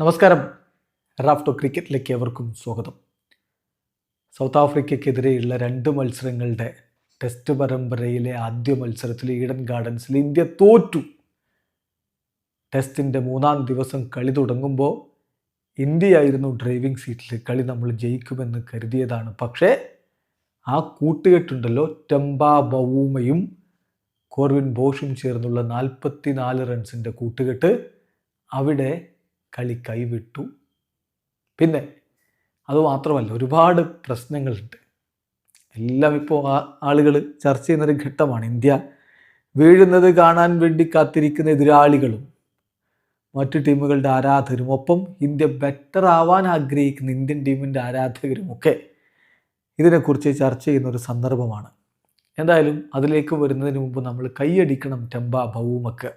നമസ്കാരം. റാഫ്റ്റോ ക്രിക്കറ്റിലേക്ക് എവർക്കും സ്വാഗതം. സൗത്ത് ആഫ്രിക്കയ്ക്കെതിരെയുള്ള രണ്ട് മത്സരങ്ങളുടെ ടെസ്റ്റ് പരമ്പരയിലെ ആദ്യ മത്സരത്തിൽ ഈഡൻ ഗാർഡൻസിൽ ഇന്ത്യ തോറ്റു. ടെസ്റ്റിന്റെ മൂന്നാം ദിവസം കളി തുടങ്ങുമ്പോൾ ഇന്ത്യയായിരുന്നു ഡ്രൈവിംഗ് സീറ്റിൽ കളി നമ്മൾ ജയിക്കുമെന്ന് കരുതിയതാണ്. പക്ഷേ ആ കൂട്ടുകെട്ടുണ്ടല്ലോ. ടെമ്പ ബവൂമയും കോർവിൻ ബോഷും ചേർന്നുള്ള നാൽപ്പത്തി നാല് റൺസിന്റെ കൂട്ടുകെട്ട് അവിടെ കളി കൈവിട്ടു. പിന്നെ അതുമാത്രമല്ല ഒരുപാട് പ്രശ്നങ്ങളുണ്ട്. എല്ലാം ഇപ്പോൾ ആളുകൾ ചർച്ച ചെയ്യുന്നൊരു ഘട്ടമാണ്. ഇന്ത്യ വീഴുന്നത് കാണാൻ വേണ്ടി കാത്തിരിക്കുന്ന എതിരാളികളും മറ്റു ടീമുകളുടെ ആരാധകരും ഒപ്പം ഇന്ത്യ ബെറ്റർ ആവാൻ ആഗ്രഹിക്കുന്ന ഇന്ത്യൻ ടീമിന്റെ ആരാധകരും ഒക്കെ ഇതിനെക്കുറിച്ച് ചർച്ച ചെയ്യുന്ന ഒരു സന്ദർഭമാണ്. എന്തായാലും അതിലേക്ക് വരുന്നതിന് മുമ്പ് നമ്മൾ കൈയടിക്കണം ടെമ്പ ഭവൂമക്ക്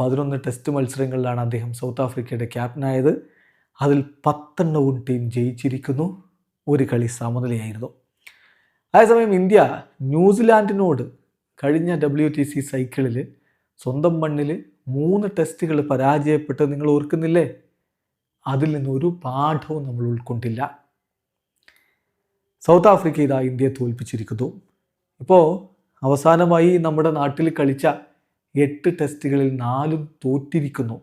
പതിനൊന്ന് ടെസ്റ്റ് മത്സരങ്ങളിലാണ് അദ്ദേഹം സൗത്ത് ആഫ്രിക്കയുടെ ക്യാപ്റ്റനായത് അതിൽ പത്തെണ്ണവും ടീം ജയിച്ചിരിക്കുന്നു. ഒരു കളി സമനിലയായിരുന്നു. അതേസമയം ഇന്ത്യ ന്യൂസിലാൻഡിനോട് കഴിഞ്ഞ ഡബ്ല്യു ടി സി സൈക്കിളിൽ സ്വന്തം മണ്ണിൽ മൂന്ന് ടെസ്റ്റുകൾ പരാജയപ്പെട്ട് നിങ്ങൾ ഓർക്കുന്നില്ലേ? അതിൽ നിന്ന് ഒരു പാഠവും നമ്മൾ ഉൾക്കൊണ്ടില്ല. സൗത്ത് ആഫ്രിക്ക ഇതാ ഇന്ത്യയെ തോൽപ്പിച്ചിരിക്കുന്നു. ഇപ്പോൾ അവസാനമായി നമ്മുടെ നാട്ടിൽ കളിച്ച എട്ട് ടെസ്റ്റുകളിൽ നാലും തോറ്റിരിക്കുന്നു.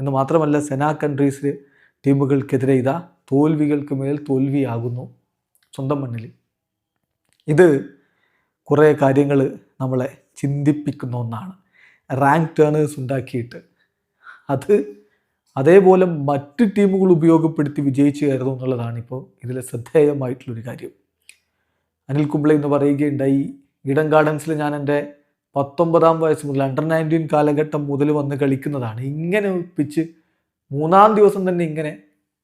എന്ന് മാത്രമല്ല സെന കൺട്രീസിൽ ടീമുകൾക്കെതിരെ ഇതാ തോൽവികൾക്ക് മേൽ തോൽവിയാകുന്നു സ്വന്തം മണ്ണിൽ. ഇത് കുറേ കാര്യങ്ങൾ നമ്മളെ ചിന്തിപ്പിക്കുന്ന ഒന്നാണ്. റാങ്ക് ടേണേഴ്സ് ഉണ്ടാക്കിയിട്ട്. അത് അതേപോലെ മറ്റ് ടീമുകൾ ഉപയോഗപ്പെടുത്തി വിജയിച്ചു കയറുന്നു എന്നുള്ളതാണ് ഇപ്പോൾ ഇതിലെ ശ്രദ്ധേയമായിട്ടുള്ളൊരു കാര്യം. അനിൽ കുംബ്ലെ എന്ന് പറയുകയുണ്ടായി ഇടം ഗാർഡൻസിൽ ഞാൻ എന്റെ പത്തൊമ്പതാം വയസ്സ് മുതൽ അണ്ടർ നയന്റീൻ കാലഘട്ടം മുതൽ വന്ന് കളിക്കുന്നതാണ്. ഇങ്ങനെ ഒപ്പിച്ച് മൂന്നാം ദിവസം തന്നെ ഇങ്ങനെ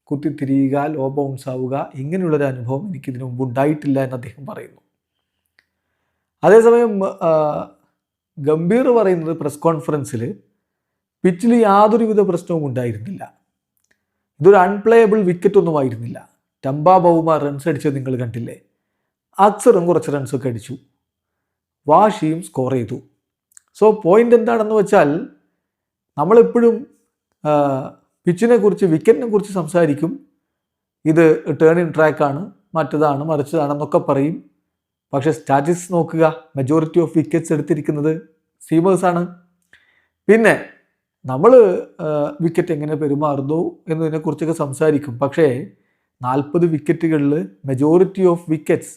കുത്തിത്തിരിയുക ലോ ബൗൺസ് ആവുക ഇങ്ങനെയുള്ളൊരു അനുഭവം എനിക്ക് ഇതിനു മുമ്പ് ഉണ്ടായിട്ടില്ല എന്ന് അദ്ദേഹം പറയുന്നു. അതേസമയം ഗംഭീർ പറയുന്നത് പ്രസ് കോൺഫറൻസിൽ പിച്ചിൽ യാതൊരുവിധ പ്രശ്നവും ഉണ്ടായിരുന്നില്ല. ഇതൊരു അൺപ്ലേയബിൾ വിക്കറ്റ് ഒന്നും ആയിരുന്നില്ല. ടംബ ബൗമ റൺസ് അടിച്ചത് നിങ്ങൾ കണ്ടില്ലേ? അക്സറും കുറച്ച് റൺസൊക്കെ അടിച്ചു. വാഷിയും സ്കോർ ചെയ്തു. സോ പോയിന്റ് എന്താണെന്ന് വെച്ചാൽ നമ്മളെപ്പോഴും പിച്ചിനെ കുറിച്ച് വിക്കറ്റിനെ കുറിച്ച് സംസാരിക്കും. ഇത് ടേൺ ഇൻ ട്രാക്കാണ് മറ്റതാണ് മറിച്ചതാണെന്നൊക്കെ പറയും. പക്ഷേ സ്റ്റാറ്റിക്സ് നോക്കുക മെജോറിറ്റി ഓഫ് വിക്കറ്റ്സ് എടുത്തിരിക്കുന്നത് സീമേഴ്സാണ് പിന്നെ നമ്മൾ വിക്കറ്റ് എങ്ങനെ പെരുമാറുന്നു എന്നതിനെക്കുറിച്ചൊക്കെ സംസാരിക്കും. പക്ഷേ നാൽപ്പത് വിക്കറ്റുകളിൽ majority of wickets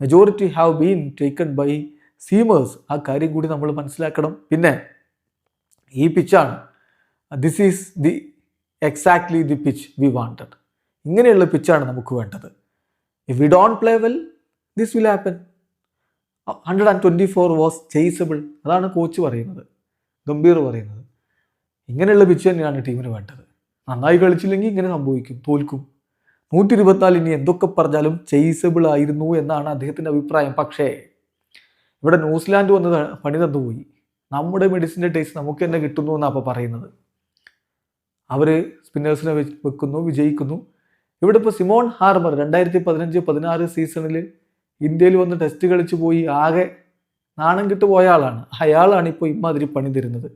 majority have been taken by seamers ആ കാര്യം കൂടി നമ്മൾ മനസ്സിലാക്കണം. പിന്നെ ഈ പിച്ചാണ് this is the exactly the pitch we wanted ഇങ്ങനെയുള്ള പിച്ചാണ് നമുക്ക് വേണ്ടത്. If we don't play well this will happen hundred and twenty four was chasable അതാണ് കോച്ച് പറയുന്നത്. ഗംഭീർ പറയുന്നത്. ഇങ്ങനെയുള്ള പിച്ച് തന്നെയാണ് ടീമിന് വേണ്ടത്. നന്നായി കളിച്ചില്ലെങ്കിൽ ഇങ്ങനെ സംഭവിക്കും തോൽക്കും. നൂറ്റി ഇരുപത്തിനാല് ഇനി എന്തൊക്കെ പറഞ്ഞാലും ചെയ്സബിൾ ആയിരുന്നു എന്നാണ് അദ്ദേഹത്തിന്റെ അഭിപ്രായം. പക്ഷേ ഇവിടെ ന്യൂസിലാൻഡ് വന്ന് പണി പണി തന്നുപോയി നമ്മുടെ മെഡിസിന്റെ ടേസ്റ്റ് നമുക്ക് തന്നെ കിട്ടുന്നു എന്നാണ് അപ്പോൾ പറയുന്നത്. അവർ സ്പിന്നേഴ്സിനെ വെക്കുന്നു വിജയിക്കുന്നു. ഇവിടെ ഇപ്പോൾ സിമോൺ ഹാർമർ രണ്ടായിരത്തി പതിനഞ്ച് പതിനാറ് സീസണിൽ ഇന്ത്യയിൽ വന്ന് ടെസ്റ്റ് കളിച്ചു പോയി. ആകെ നാണം കിട്ടു പോയ ആളാണ്. അയാളാണ് ഇപ്പോൾ ഇമാതിരി പണി തരുന്നത്.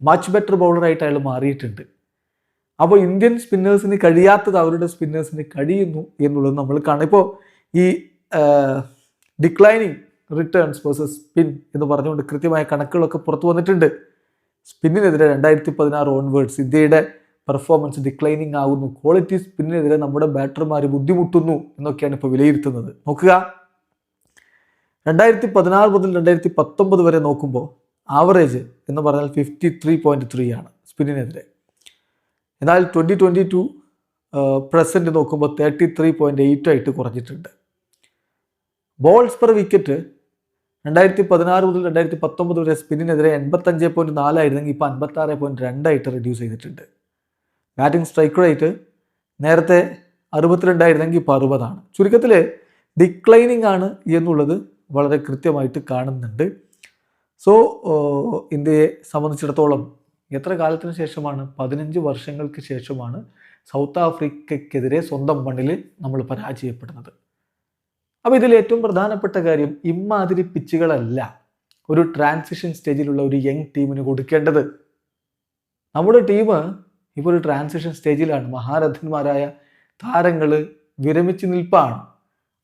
മച്ച് ബെറ്റർ ബൗളറായിട്ട് അയാൾ മാറിയിട്ടുണ്ട്. അപ്പോൾ ഇന്ത്യൻ സ്പിന്നേഴ്സിന് കഴിയാത്തത് അവരുടെ സ്പിന്നേഴ്സിന് കഴിയുന്നു എന്നുള്ളത് നമ്മൾ കാണാം. ഇപ്പോൾ ഈ ഡിക്ലൈനിങ് റിട്ടേൺസ് വേഴ്സസ് സ്പിൻ എന്ന് പറഞ്ഞുകൊണ്ട് കൃത്യമായ കണക്കുകളൊക്കെ പുറത്തു വന്നിട്ടുണ്ട്. സ്പിന്നിനെതിരെ രണ്ടായിരത്തി പതിനാറ് ഓൺവേർഡ്സ് ഇന്ത്യയുടെ പെർഫോമൻസ് ഡിക്ലൈനിങ് ആകുന്നു. ക്വാളിറ്റി സ്പിന്നിനെതിരെ നമ്മുടെ ബാറ്റർമാർ ബുദ്ധിമുട്ടുന്നു എന്നൊക്കെയാണ് ഇപ്പോൾ വിലയിരുത്തുന്നത്. നോക്കുക. രണ്ടായിരത്തി പതിനാറ് മുതൽ രണ്ടായിരത്തി പത്തൊമ്പത് വരെ നോക്കുമ്പോൾ ആവറേജ് എന്ന് പറഞ്ഞാൽ ഫിഫ്റ്റി ത്രീ പോയിന്റ് ത്രീ ആണ് സ്പിന്നിനെതിരെ എന്നാൽ ട്വന്റി ട്വന്റി ടു പ്രസന്റ് നോക്കുമ്പോൾ തേർട്ടി ത്രീ പോയിന്റ് എയ്റ്റ് ആയിട്ട് കുറഞ്ഞിട്ടുണ്ട്. ബോൾസ് പെർ വിക്കറ്റ് രണ്ടായിരത്തി പതിനാറ് മുതൽ രണ്ടായിരത്തി പത്തൊമ്പത് വരെ സ്പിന്നിനെതിരെ എൺപത്തഞ്ച് പോയിന്റ് നാലായിരുന്നെങ്കിൽ ഇപ്പോൾ അൻപത്താറ് പോയിന്റ് രണ്ടായിട്ട് റെഡ്യൂസ് ചെയ്തിട്ടുണ്ട്. ബാറ്റിംഗ് സ്ട്രൈക്ക് റേറ്റ് നേരത്തെ അറുപത്തിരണ്ടായിരുന്നെങ്കിൽ ഇപ്പോൾ അറുപതാണ്. ചുരുക്കത്തിൽ ഡിക്ലൈനിങ് ആണ് എന്നുള്ളത് വളരെ കൃത്യമായിട്ട് കാണുന്നുണ്ട്. സോ ഇന്ത്യയെ സംബന്ധിച്ചിടത്തോളം എത്ര കാലത്തിന് ശേഷമാണ്? പതിനഞ്ച് വർഷങ്ങൾക്ക് ശേഷമാണ് സൗത്ത് ആഫ്രിക്കയ്ക്കെതിരെ സ്വന്തം മണ്ണിൽ നമ്മൾ പരാജയപ്പെടുന്നത്. അപ്പോൾ ഇതിൽ ഏറ്റവും പ്രധാനപ്പെട്ട കാര്യം ഇമ്മാതിരി പിച്ചുകളല്ല. ഒരു ട്രാൻസിഷൻ സ്റ്റേജിലുള്ള ഒരു യങ് ടീമിന് കൊടുക്കേണ്ടത്. നമ്മുടെ ടീം ഇപ്പോൾ ഒരു ട്രാൻസിഷൻ സ്റ്റേജിലാണ് മഹാരഥന്മാരായ താരങ്ങൾ വിരമിച്ച് നിൽപ്പാണ്.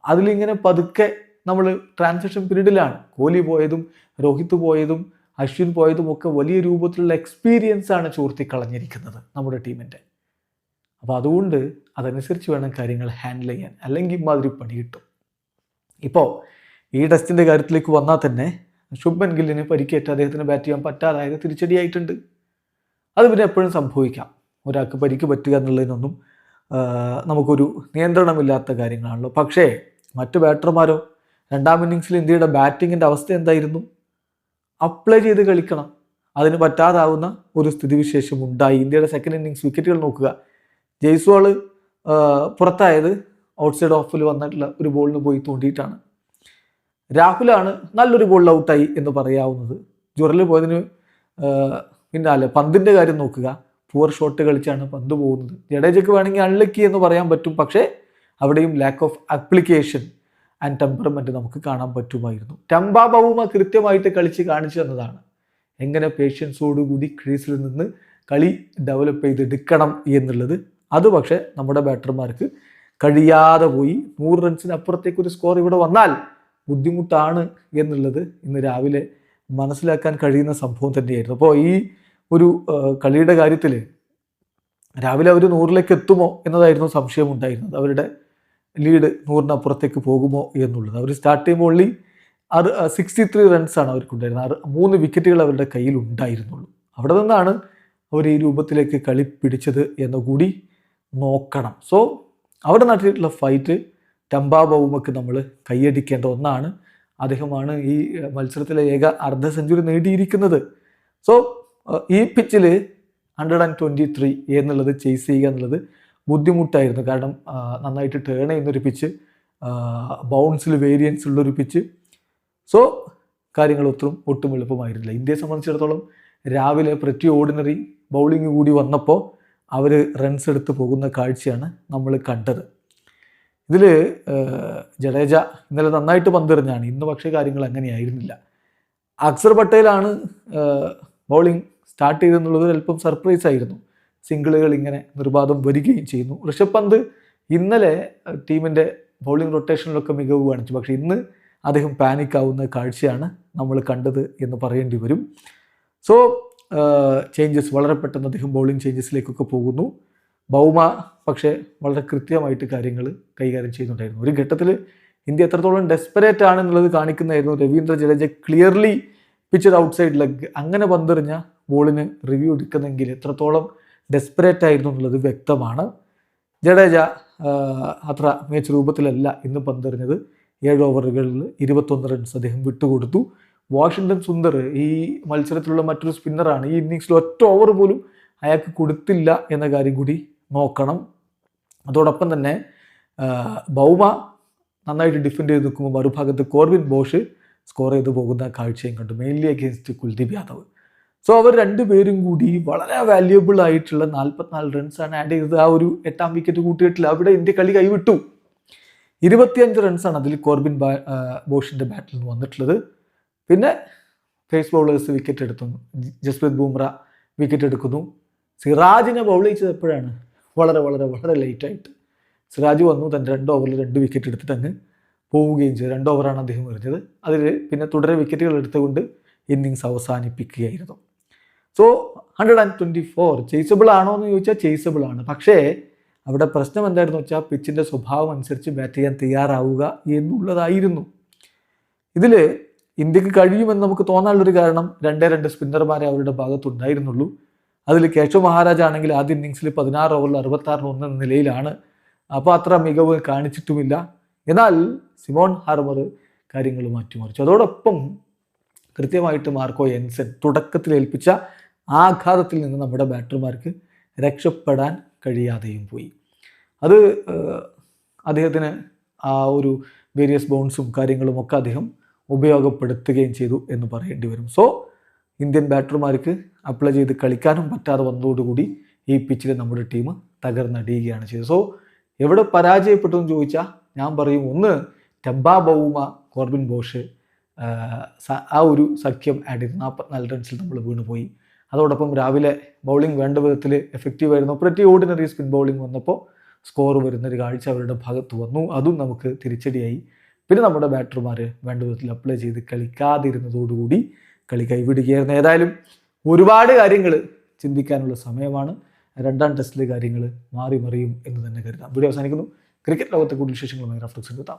അതിലിങ്ങനെ പതുക്കെ നമ്മൾ ട്രാൻസിഷൻ പീരീഡിലാണ് കോഹ്ലി പോയതും രോഹിത് പോയതും അശ്വിൻ പോയതും ഒക്കെ വലിയ രൂപത്തിലുള്ള എക്സ്പീരിയൻസ് ആണ് ചോർത്തിക്കളഞ്ഞിരിക്കുന്നത് നമ്മുടെ ടീമിന്റെ അപ്പോൾ അതുകൊണ്ട് അതനുസരിച്ച് വേണം കാര്യങ്ങൾ ഹാൻഡിൽ ചെയ്യാൻ. അല്ലെങ്കിൽ ഇമാതിരി പണി കിട്ടും. ഇപ്പോൾ ഈ ടെസ്റ്റിന്റെ കാര്യത്തിലേക്ക് വന്നാൽ തന്നെ ശുഭൻ ഗില്ലിന് പരിക്കേറ്റ് അദ്ദേഹത്തിന് ബാറ്റ് ചെയ്യാൻ പറ്റാതായത് തിരിച്ചടിയായിട്ടുണ്ട്. അത് പിന്നെ എപ്പോഴും സംഭവിക്കാം. ഒരാൾക്ക് പരിക്ക് പറ്റുക എന്നുള്ളതിനൊന്നും നമുക്കൊരു നിയന്ത്രണമില്ലാത്ത കാര്യങ്ങളാണല്ലോ. പക്ഷേ മറ്റു ബാറ്റർമാരോ രണ്ടാം ഇന്നിങ്സിൽ ഇന്ത്യയുടെ ബാറ്റിങ്ങിന്റെ അവസ്ഥ എന്തായിരുന്നു? അപ്ലൈ ചെയ്ത് കളിക്കണം. അതിന് പറ്റാതാവുന്ന ഒരു സ്ഥിതിവിശേഷം ഉണ്ടായി. ഇന്ത്യയുടെ സെക്കൻഡ് ഇന്നിങ്സ് വിക്കറ്റുകൾ നോക്കുക. ജയ്സ്വാൾ പുറത്തായത് ഔട്ട്സൈഡ് ഓഫിൽ വന്നിട്ടുള്ള ഒരു ബോളിന് പോയി തോണ്ടിയിട്ടാണ്. രാഹുലാണ് നല്ലൊരു ബോളിൽ ഔട്ടായി എന്ന് പറയാവുന്നത്. ജുറൽ പോയതിന് പിന്നാലെ പന്തിന്റെ കാര്യം നോക്കുക. പൂർ ഷോട്ട് കളിച്ചാണ് പന്ത് പോകുന്നത്. ജഡേജയ്ക്ക് വേണമെങ്കിൽ അൺലക്കി എന്ന് പറയാൻ പറ്റും. പക്ഷേ അവിടെയും lack of application and temperament നമുക്ക് കാണാൻ പറ്റുമായിരുന്നു. ടംബ ബൗമ കൃത്യമായിട്ട് കളിച്ച് കാണിച്ചു തന്നതാണ്. എങ്ങനെ പേഷ്യൻസോടുകൂടി ക്രീസിൽ നിന്ന് കളി ഡെവലപ്പ് ചെയ്തെടുക്കണം എന്നുള്ളത്. അത് പക്ഷേ നമ്മുടെ ബാറ്റർമാർക്ക് കഴിയാതെ പോയി. നൂറ് റൺസിന് അപ്പുറത്തേക്ക് ഒരു സ്കോർ ഇവിടെ വന്നാൽ ബുദ്ധിമുട്ടാണ് എന്നുള്ളത് ഇന്ന് രാവിലെ മനസ്സിലാക്കാൻ കഴിയുന്ന സംഭവം തന്നെയായിരുന്നു. അപ്പോൾ ഈ ഒരു കളിയുടെ കാര്യത്തിൽ രാവിലെ അവർ നൂറിലേക്ക് എത്തുമോ എന്നതായിരുന്നു സംശയമുണ്ടായിരുന്നത് അവരുടെ ലീഡ് നൂറിനപ്പുറത്തേക്ക് പോകുമോ എന്നുള്ളത്. അവർ സ്റ്റാർട്ട് ചെയ്യുമ്പോൾ ഓൺലി ആറ് സിക്സ്റ്റി ത്രീ റൺസാണ് അവർക്കുണ്ടായിരുന്നത്. ആറ് മൂന്ന് വിക്കറ്റുകൾ അവരുടെ കയ്യിൽ ഉണ്ടായിരുന്നുള്ളൂ. അവിടെ നിന്നാണ് അവർ ഈ രൂപത്തിലേക്ക് കളി പിടിച്ചത് എന്നുകൂടി നോക്കണം. സോ അവിടെ നടത്തിയിട്ടുള്ള ഫൈറ്റ് ടംബാ ബൗമക്ക് നമ്മൾ കൈയടിക്കേണ്ട ഒന്നാണ്. അദ്ദേഹമാണ് ഈ മത്സരത്തിലെ ഏക അർദ്ധ സെഞ്ചുറി നേടിയിരിക്കുന്നത്. സോ ഈ പിച്ചിൽ ഹൺഡ്രഡ് ആൻഡ് ട്വന്റി ത്രീ എന്നുള്ളത് ചേസ് ചെയ്യുക എന്നുള്ളത് ബുദ്ധിമുട്ടായിരുന്നു. കാരണം നന്നായിട്ട് ടേൺ ചെയ്യുന്നൊരു പിച്ച് ബൗൺസിൽ വേരിയൻസ് ഉള്ളൊരു പിച്ച് സോ കാര്യങ്ങൾ ഒത്തിരി ഒട്ടും എളുപ്പമായിരുന്നില്ല. ഇന്ത്യയെ സംബന്ധിച്ചിടത്തോളം രാവിലെ പ്രറ്റി ഓർഡിനറി ബൗളിംഗ് കൂടി വന്നപ്പോൾ അവർ റൺസ് എടുത്ത് പോകുന്ന കാഴ്ചയാണ് നമ്മൾ കണ്ടത്. ഇതിൽ ജഡേജ ഇന്നലെ നന്നായിട്ട് പന്തെറിഞ്ഞാണ്. ഇന്ന് പക്ഷേ കാര്യങ്ങൾ അങ്ങനെയായിരുന്നില്ല അക്സർ പട്ടേലാണ് ബൗളിംഗ് സ്റ്റാർട്ട് ചെയ്തെന്നുള്ളത് അല്പം സർപ്രൈസ് ആയിരുന്നു. സിംഗിളുകൾ ഇങ്ങനെ നിർബാധം വരികയും ചെയ്യുന്നു. ഋഷഭ് പന്ത് ഇന്നലെ ടീമിന്റെ ബൗളിംഗ് റൊട്ടേഷനിലൊക്കെ മികവ് കാണിച്ചു. പക്ഷെ ഇന്ന് അദ്ദേഹം പാനിക് ആവുന്ന കാഴ്ചയാണ് നമ്മൾ കണ്ടത് എന്ന് പറയേണ്ടി വരും. സോ ചേഞ്ചസ് വളരെ പെട്ടെന്ന് അദ്ദേഹം ബൗളിംഗ് ചേഞ്ചസിലേക്കൊക്കെ പോകുന്നു. ബൗമ പക്ഷേ വളരെ കൃത്യമായിട്ട് കാര്യങ്ങൾ കൈകാര്യം ചെയ്യുന്നുണ്ടായിരുന്നു. ഒരു ഘട്ടത്തിൽ ഇന്ത്യ എത്രത്തോളം ഡെസ്പെറേറ്റ് ആണെന്നുള്ളത് കാണിക്കുന്നതായിരുന്നു. Ravindra Jadeja clearly pitcher outside leg അങ്ങനെ പന്തെറിഞ്ഞ ബോളിന് റിവ്യൂ എടുക്കുന്നെങ്കിൽ എത്രത്തോളം ഡെസ്പെറേറ്റ് ആയിരുന്നു എന്നുള്ളത് വ്യക്തമാണ്. ജഡേജ അത്ര മികച്ച രൂപത്തിലല്ല ഇന്ന് പന്തെറിഞ്ഞത്. ഏഴ് ഓവറുകളിൽ ഇരുപത്തൊന്ന് റൺസ് അദ്ദേഹം വിട്ടുകൊടുത്തു. വാഷിങ്ടൺ സുന്ദർ ഈ മത്സരത്തിലുള്ള മറ്റൊരു സ്പിന്നറാണ് ഈ ഇന്നിങ്സിൽ ഒറ്റ ഓവർ പോലും അയാൾക്ക് കൊടുത്തില്ല എന്ന കാര്യം കൂടി നോക്കണം. അതോടൊപ്പം തന്നെ ബൗമ നന്നായിട്ട് ഡിഫെൻഡ് ചെയ്ത് നിൽക്കുമ്പോൾ മറുഭാഗത്ത് കോർവിൻ ബോഷ് സ്കോർ ചെയ്ത് പോകുന്ന കാഴ്ചയും കണ്ടു. Mainly against Kuldeep Yadav. So അവർ രണ്ടുപേരും കൂടി വളരെ വാല്യുബിൾ ആയിട്ടുള്ള നാൽപ്പത്തിനാല് റൺസാണ് ആഡ് ചെയ്തത്. ആ ഒരു എട്ടാം വിക്കറ്റ് കൂട്ടിയിട്ടില്ല. അവിടെ ഇന്ത്യ കളി കൈവിട്ടു. ഇരുപത്തിയഞ്ച് റൺസാണ് അതിൽ കോർബിൻ ബോഷിന്റെ ബാറ്റിൽ നിന്ന് വന്നിട്ടുള്ളത്. പിന്നെ ഫേസ് ബൗളേഴ്സ് വിക്കറ്റ് എടുത്തുന്നു ജസ്പ്രീത് ബുംറ വിക്കറ്റ് എടുക്കുന്നു. സിറാജിനെ ബൗൾ ചെയ്തത് എപ്പോഴാണ്? വളരെ വളരെ വളരെ ലേറ്റായിട്ട് സിറാജ് വന്നു തന്റെ രണ്ട് ഓവറിൽ രണ്ട് വിക്കറ്റ് എടുത്തിട്ട് അങ്ങ് പോവുകയും ചെയ്തു. രണ്ട് ഓവറാണ് അദ്ദേഹം എറിഞ്ഞത്. അതിൽ പിന്നെ തുടരെ വിക്കറ്റുകൾ എടുത്തുകൊണ്ട് innings അവസാനിപ്പിക്കുകയായിരുന്നു. So hundred and twenty four chasable ആണോ എന്ന് ചോദിച്ചാൽ ചേസബിൾ ആണ്. പക്ഷേ അവിടെ പ്രശ്നം എന്തായിരുന്നു വെച്ചാൽ പിച്ചിന്റെ സ്വഭാവം അനുസരിച്ച് ബാറ്റ് ചെയ്യാൻ തയ്യാറാവുക എന്നുള്ളതായിരുന്നു. ഇതിൽ ഇന്ത്യയ്ക്ക് കഴിയുമെന്ന് നമുക്ക് തോന്നാനുള്ളൊരു കാരണം രണ്ടേ രണ്ട് സ്പിന്നർമാരെ അവരുടെ ഭാഗത്തുണ്ടായിരുന്നുള്ളൂ. അതിൽ കേശവ് മഹാരാജ് ആണെങ്കിൽ ആദ്യ ഇന്നിങ്സിൽ പതിനാറ് ഓവറിൽ അറുപത്താറിന് ഒന്ന് എന്ന നിലയിലാണ്. അപ്പോൾ അത്ര മികവ് കാണിച്ചിട്ടുമില്ല. എന്നാൽ സിമോൺ ഹാർമർ കാര്യങ്ങൾ മാറ്റിമറിച്ചു. അതോടൊപ്പം കൃത്യമായിട്ട് മാർക്കോ എൻസൻ തുടക്കത്തിൽ ഏൽപ്പിച്ച ആഘാതത്തിൽ നിന്ന് നമ്മുടെ ബാറ്റർമാർക്ക് രക്ഷപ്പെടാൻ കഴിയാതെയും പോയി. അത് അദ്ദേഹത്തിന് ആ ഒരു വേരിയസ് ബോൺസും കാര്യങ്ങളും ഒക്കെ അദ്ദേഹം ഉപയോഗപ്പെടുത്തുകയും ചെയ്തു എന്ന് പറയേണ്ടി വരും. സോ ഇന്ത്യൻ ബാറ്റർമാർക്ക് അപ്ലൈ ചെയ്ത് കളിക്കാനും പറ്റാതെ വന്നതോടുകൂടി ഈ പിച്ചിൽ നമ്മുടെ ടീം തകർന്നടിയുകയാണ് ചെയ്തത്. സോ എവിടെ പരാജയപ്പെട്ടു എന്ന് ചോദിച്ചാൽ ഞാൻ പറയും ഒന്ന് ടെബ ബൗമ കോർബിൻ ബോഷ് ആ ഒരു സഖ്യം ആഡ് ചെയ്ത്. നാൽപ്പത്തിനാല് റൺസിൽ നമ്മൾ വീണുപോയി. അതോടൊപ്പം രാവിലെ ബൗളിംഗ് വേണ്ട വിധത്തിൽ എഫക്റ്റീവ് ആയിരുന്നു. പ്രറ്റി ഓർഡിനറി സ്പിൻ ബൗളിംഗ് വന്നപ്പോൾ സ്കോർ വരുന്നൊരു കാഴ്ച അവരുടെ ഭാഗത്ത് വന്നു. അതും നമുക്ക് തിരിച്ചടിയായി. പിന്നെ നമ്മുടെ ബാറ്റർമാർ വേണ്ട വിധത്തിൽ അപ്ലൈ ചെയ്ത് കളിക്കാതിരുന്നതോടുകൂടി കളി കൈവിടുകയായിരുന്നു. ഏതായാലും ഒരുപാട് കാര്യങ്ങൾ ചിന്തിക്കാനുള്ള സമയമാണ്. രണ്ടാം ടെസ്റ്റിലെ കാര്യങ്ങൾ മാറി മറിയും എന്ന് തന്നെ കരുതാം. വീഡിയോ അവസാനിക്കുന്നു. ക്രിക്കറ്റ് ലോകത്തെ കൂടുതൽ വിശേഷങ്ങളുമായി റഫ്ലക്സ് എത്താം